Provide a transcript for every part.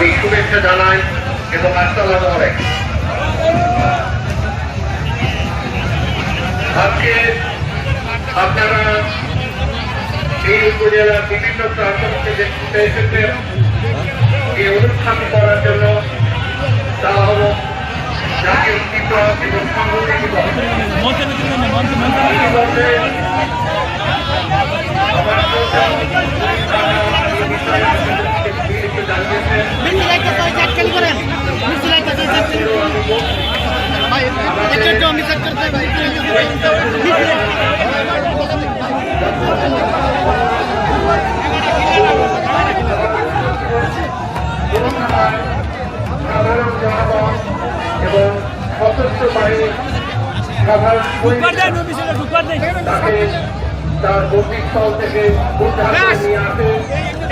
আমি শুভেচ্ছা জানাই এবং আসসালামু আজকে আপনারা এই উপজেলার বিভিন্ন প্রান্ত থেকে এসেছেন, এই অনুষ্ঠান করার জন্য তা হল জাতীয় আমার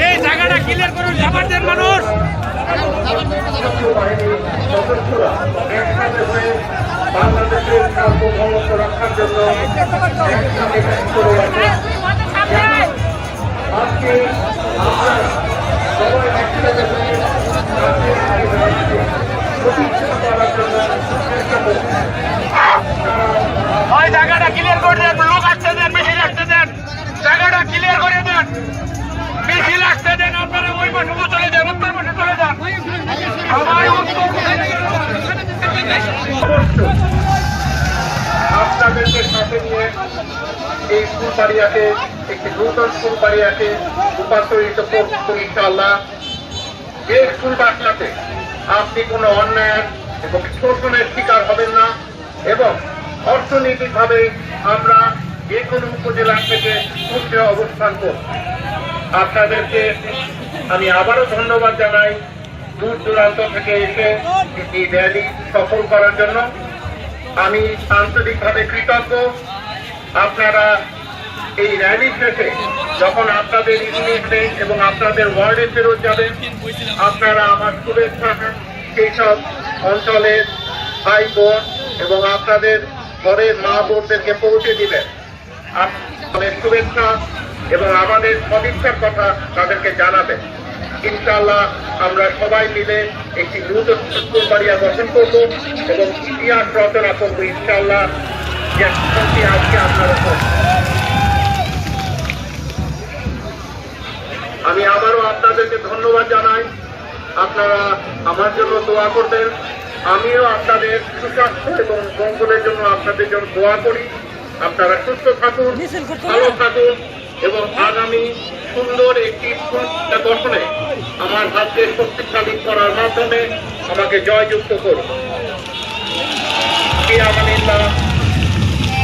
এই জায়গাটা ক্লিয়ার করুন জামাত দেন মানুষ বাংলাদেশের সার্বভৌমত্ব রক্ষার জায়গাটা ক্লিয়ার করে দেন, লোক আসতে দেন, মিছিল আসতে দেন। জায়গাটা ক্লিয়ার করে দেন। মিছিল আসতে দেন, আপনারা ওই পাশে চলে যান, উত্তর পাশে চলে যান। সবাই উত্তর আপনাদেরকে সাথে নিয়ে এই স্কুল বাড়িয়াকে একটি নূতন স্কুল বাড়িয়াকে রূপান্তরিত করব ইনশাআল্লাহ। এই স্কুল বাসটাতে আপনি কোনো অন্যায় এবং শোষণের শিকার হবেন না এবং অর্থনৈতিকভাবে আমরা যে কোনো উপজেলা থেকে উঠে অবস্থান করব। আপনাদেরকে আমি আবারও ধন্যবাদ জানাই। দূর দূরান্ত থেকে এসে এই র্যালি সফল করার জন্য। আমি আন্তরিকভাবে কৃতজ্ঞ। আপনারা এই র্যালি শেষে যখন আপনাদের ইউনিটে এবং আপনাদের ওয়ার্ডে ফেরত যাবেন আপনারা আমার শুভেচ্ছা সেই সব অঞ্চলের ভাই বোন এবং আপনাদের ঘরের মা বোনদেরকে পৌঁছে দিবেন। আপনাদের শুভেচ্ছা এবং আমাদের সদিচ্ছার কথা তাদেরকে জানাবেন। ইনশাআল্লাহ আমরা সবাই মিলে একটি নূতন বাড়িয়া গঠন করব এবং ইতিহাস রচনা করব ইনশাআল্লাহ। যে আজকে আপনারা আমি আবারও আপনাদেরকে ধন্যবাদ জানাই। আপনারা আমার জন্য দোয়া করবেন। আমিও আপনাদের সুস্বাস্থ্য এবং মঙ্গলের জন্য আপনাদের জন্য দোয়া করি। আপনারা সুস্থ থাকুন ভালো থাকুন এবং আগামী সুন্দর একটি গঠনে আমার হাতকে শক্তিশালী করার মাধ্যমে আমাকে জয়যুক্ত করুন।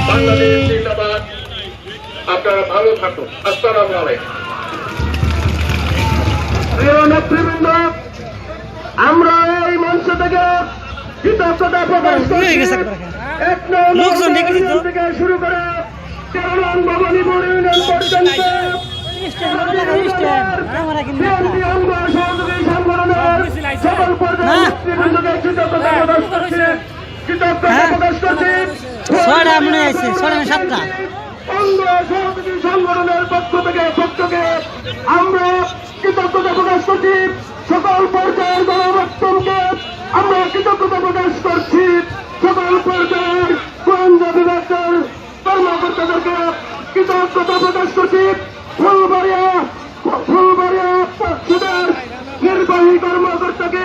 বাংলাদেশ জিন্দাবাদ। আপনারা ভালো থাকুন। আসসালামু আলাইকুম। প্রিয় নেতৃবৃন্দ আমরা এই মঞ্চ থেকে কৃতজ্ঞতা প্রকাশ করছি। এক নম্বর লোকজন ডেকে দিত। ইউনিয়ন থেকে শুরু করে তেরো নং পর্যন্ত সকল নেতৃবৃন্দকে কৃতজ্ঞতা প্রকাশ করছি। কৃতজ্ঞতা হ্যাঁ। ছয়টা মনে ছয়টা সাতটা সংগঠনের পক্ষ থেকে পক্ষকে আমরা কৃতজ্ঞতা প্রকাশ করছি। সকল পর্যায়ের গণমাধ্যমকে আমরা কৃতজ্ঞতা প্রকাশ করছি। সকল পর্যায়ের গোয়েন্দা বিভাগের কর্মকর্তাদেরকে কৃতজ্ঞতা প্রকাশ করছি ফুলবাড়িয়া ফুলবাড়িয়া পক্ষদের নির্বাহী কর্মকর্তাকে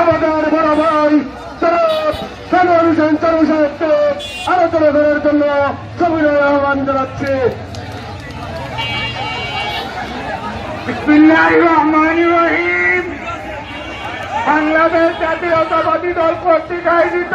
আমাদের বড় ভাই সানোয়ার হোসেন চারু সাহেবকে আলোচনা করার জন্য সবিনয় আহ্বান জানাচ্ছি। বাংলাদেশ জাতীয়তাবাদী দল আয়োজিত